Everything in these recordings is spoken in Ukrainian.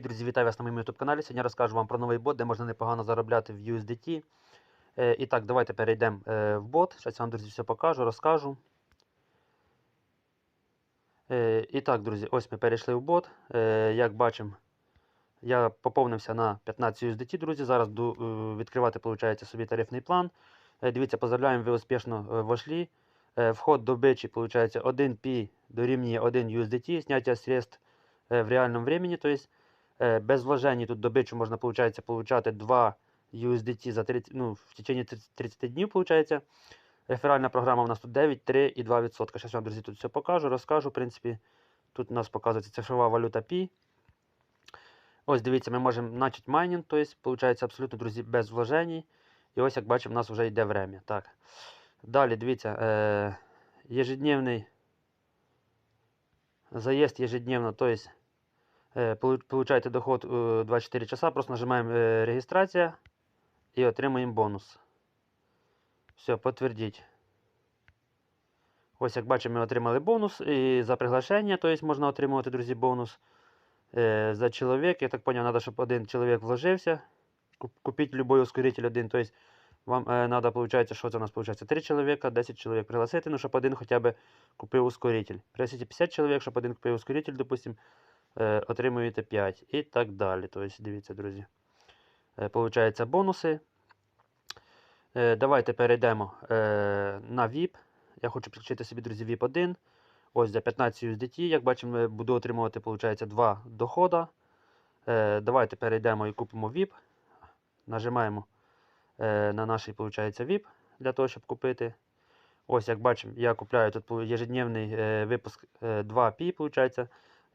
Друзі, вітаю вас на моєму YouTube каналі. Сьогодні розкажу вам про новий бот, де можна непогано заробляти в USDT. Е, і так, давайте перейдемо е, в бот. Зараз я вам, друзі, все покажу, розкажу. Е, і так, друзі, ось ми перейшли в бот. Як бачимо, я поповнився на 15 USDT, друзі. Зараз буду відкривати, виходить, собі тарифний план. Дивіться, поздравляємо, ви успішно е, вход до бичі, виходить, 1 P дорівнює 1 USDT, зняття средств в реальному времени, то Без вложень тут до бичу можна получається, получати 2 USDT за 30, ну, в течение 30, 30 днів. Получається. Реферальна програма у нас тут 9, 3 і 2%. Зараз вам, друзі, тут все покажу, розкажу. В принципі, тут у нас показується цифрова валюта P. Ось дивіться, ми можемо начати майнінг, тобто, виходить, абсолютно, друзі, без вложень. І ось, як бачимо, у нас вже йде время. Так. Далі, дивіться, е, ежедневний заїзд ежедневно, то есть Е, полу- Получаєте доход е, 24 часа, просто нажимаємо е, реєстрація і отримуємо бонус. Все, підтвердіть. Ось як бачимо, ми отримали бонус і за приглашення, тобто можна отримувати, друзі, бонус е, за чоловік. Я так зрозумів, треба, щоб один чоловік вложився. Куп- Купіть любой ускоритель один. Тобто вам е, треба, виходить, що це у нас виходить? 3 чоловіка, 10 чоловік пригласити, ну, щоб один хоча б купив ускоритель. Пригласите 50 чоловік, щоб один купив ускоритель, допустим е, отримуєте 5 і так далі. Тобто, дивіться, друзі. Е, бонуси. Е, Давайте перейдемо е, на VIP. Я хочу підключити собі, друзі, VIP 1. Ось за 15 USDT. Як бачимо, буду отримувати, виходить, 2 дохода. Е, Давайте перейдемо і купимо VIP. Нажимаємо е, на наш, виходить, VIP для того, щоб купити. Ось, як бачимо, я купляю тут ежедневний е, випуск е, 2 P, виходить.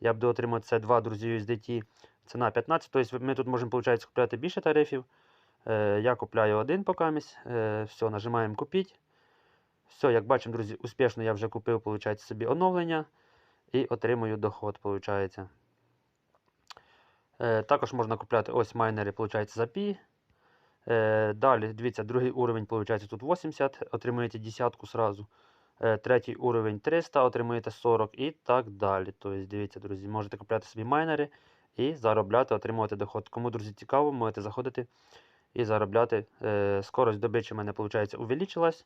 Я буду отримати це 2, друзі, USDT. Ціна 15. Тобто ми тут можемо, виходить, купляти більше тарифів. Е, я купляю один покамість. Е, все, нажимаємо купіть. Все, як бачимо, друзі, успішно я вже купив, виходить, собі оновлення і отримую доход, виходить. Е, також можна купляти ось майнери, виходить, за. Е, далі, дивіться, другий уровень, виходить, тут 80, отримуєте десятку сразу. Е, Третій уровень 300, отримуєте 40 і так далі. Тобто, дивіться, друзі, можете купляти собі майнери і заробляти, отримувати доход. Кому, друзі, цікаво, можете заходити і заробляти. Е, Скорость добичі в мене, виходить, увеличилась.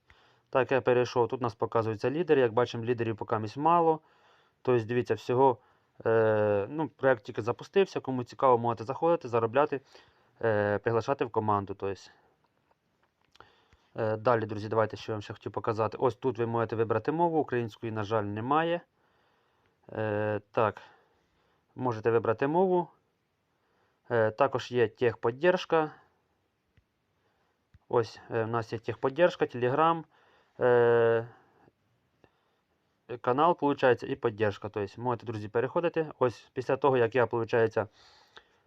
Так, я перейшов. Тут у нас показуються лідери. Як бачимо, лідерів поки мало. Тобто, дивіться, всього е, ну, проект тільки запустився. Кому цікаво, можете заходити, заробляти, е, приглашати в команду. Тобто. Е, Далі, друзі, давайте я вам ще хотів показати. Ось тут ви можете вибрати мову, української, на жаль, немає. Е, так, можете вибрати мову. Е, також є техподдержка. Ось у нас є техподдержка, е, канал, виходить, і поддержка. Тобто можете, друзі, переходити. Ось після того, як я, виходить,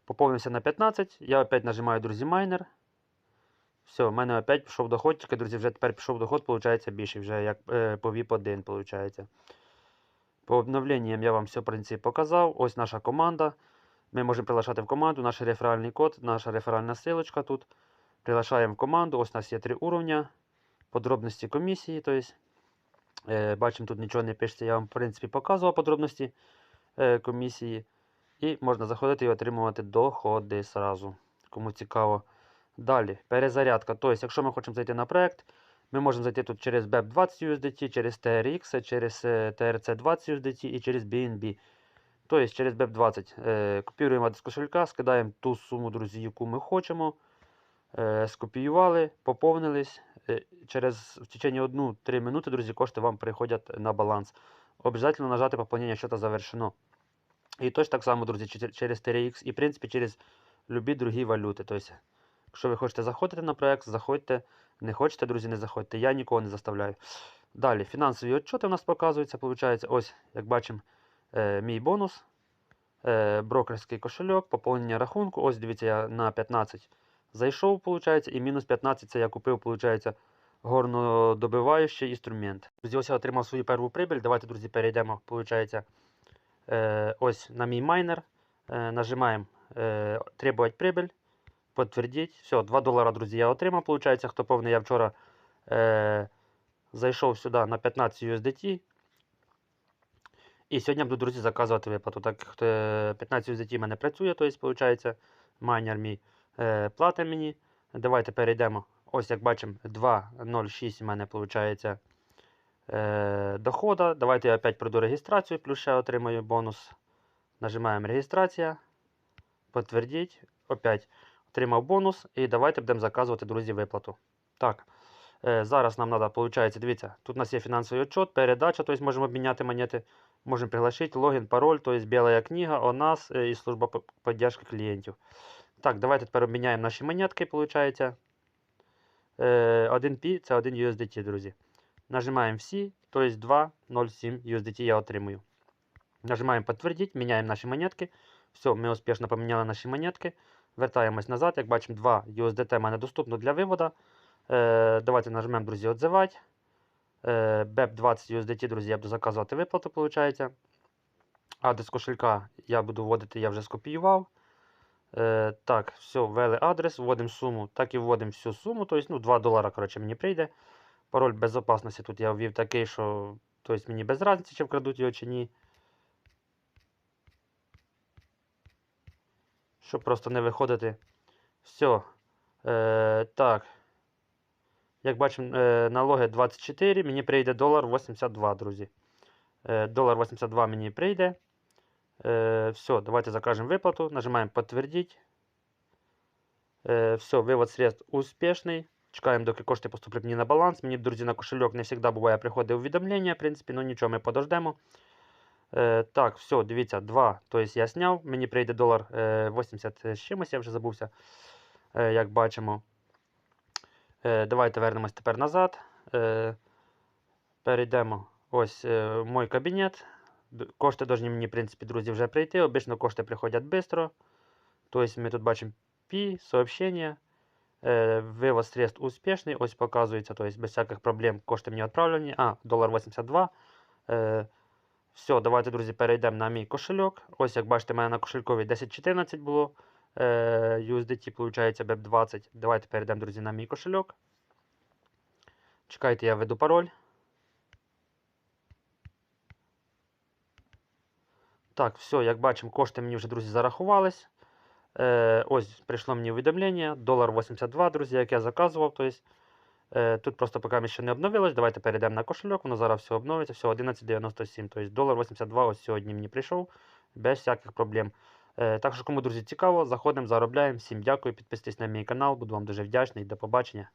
поповнився на 15, я опять нажимаю, друзі, майнер. Все, в мене опять пішов доход, тільки, друзі, вже тепер пішов доход, виходить, більший, вже як е, по VIP 1, виходить. По обновленням я вам все, в принципі, показав. Ось наша команда. Ми можемо приглашати в команду, наш реферальний код, наша реферальна силочка тут. Приглашаємо в команду. Ось у нас є три уровня. Подробності комісії. Тобто, е, бачимо, тут нічого не пишеться. Я вам, в принципі, показував подробності е, комісії. І можна заходити і отримувати доходи сразу. Кому цікаво. Далі, перезарядка. Тобто, якщо ми хочемо зайти на проект, ми можемо зайти тут через BEP20 USDT, через TRX, через е, TRC20 USDT і через BNB. Тобто через BEP20 е, копіруємо адрес кошелька, скидаємо ту суму, друзі, яку ми хочемо. Е, скопіювали, поповнились. Через в течение 1-3 минути, друзі, кошти вам приходять на баланс. Обов'язково нажати поповнення счета завершено. І точно так само, друзі, через TRX і, в принципі, через любі другі валюти. Тобто, якщо ви хочете заходити на проект, заходьте. Не хочете, друзі, не заходьте. Я нікого не заставляю. Далі, фінансові отчоти у нас показуються. Получається, ось, як бачимо, е, мій бонус, е, брокерський кошельок, поповнення рахунку. Ось, дивіться, я на 15 зайшов, виходить, і мінус 15 це я купив, виходить, горнодобиваючий інструмент. Друзі, ось я отримав свою першу прибіль. Давайте, друзі, перейдемо, виходить, е, ось на мій майнер. Е, нажимаємо е, требувати прибіль. Подтвердіть. Все, 2 долара, друзі, я отримав. Получається, хто повний, я вчора е, зайшов сюди на 15 USDT. І сьогодні буду, друзі, заказувати виплату. Так е, 15 USDT в мене працює, тобто, виходить, майнер мій е, платить мені. Давайте перейдемо. Ось як бачимо, 2.06 в мене виходить е, дохода. Давайте я опять пройду реєстрацію, плюс ще отримаю бонус. Нажимаємо реєстрація. Підтвердіть. Опять отримав бонус. І давайте будемо заказувати, друзі, виплату. Так. Е, зараз нам треба, виходить, дивіться, тут у нас є фінансовий отчет, передача, тобто можемо обміняти монети. Можемо приглашити, логін, пароль, тобто біла книга, о нас і служба поддержки клієнтів. Так, давайте тепер обміняємо наші монетки, виходить. Е, 1P це 1 USDT, друзі. Нажимаємо всі, тобто 2.07 USDT я отримую. Нажимаємо підтвердіть, міняємо наші монетки. Все, ми успішно поміняли наші монетки. Вертаємось назад. Як бачимо, 2 USDT в мене доступно для виводу. Е, давайте нажмемо, друзі, «Отзивати». Е, BEP 20 USDT, друзі, я буду заказувати виплату, виходить. Адрес кошелька я буду вводити, я вже скопіював. Е, так, все, ввели адрес, вводимо суму, так і вводимо всю суму, тобто, ну, 2 долара, коротше, мені прийде. Пароль безопасності тут я ввів такий, що тобто, мені без разниці, чи вкрадуть його, чи ні. Щоб просто не виходити. Все. Е, так. Як бачимо, е, налоги 24, мені прийде долар 82, друзі. Е, долар 82 мені прийде. Е, все, давайте закажемо виплату. Нажимаємо підтвердіть. Е, все, вивод средств успішний. Чекаємо, доки кошти поступлять мені на баланс. Мені, друзі, на кошельок не завжди буває приходить увідомлення, в принципі, ну нічого, ми подождемо. Е, так, все, дивіться, 2. Тобто я зняв. Мені прийде долар е, 80 з чимось, я вже забувся. Е, як бачимо. Е, давайте вернемось тепер назад. Е, перейдемо ось е, в мій кабінет. Кошти повинні мені, в принципі, друзі, вже прийти. Обично кошти приходять швидко. Тобто ми тут бачимо Пі, сообщення. Е, вивод средств успішний. Ось показується, тобто без всяких проблем кошти мені відправлені. А, долар 82. Е, все, давайте, друзі, перейдемо на мій кошельок. Ось, як бачите, в мене на кошелькові 10.14 було. Е, USDT, виходить, BEP20. Давайте перейдемо, друзі, на мій кошельок. Чекайте, я введу пароль. Так, все, як бачимо, кошти мені вже, друзі, зарахувались. Е, ось прийшло мені увідомлення. Долар 82, друзі, як я заказував. Тобто, е, тут просто поки ще не обновилось. Давайте перейдемо на кошельок, воно зараз все обновиться. Все, 11,97. Тобто долар 82 ось сьогодні мені прийшов без всяких проблем. Е, так що, кому, друзі, цікаво, заходимо, заробляємо. Всім дякую, підписуйтесь на мій канал, буду вам дуже вдячний. До побачення.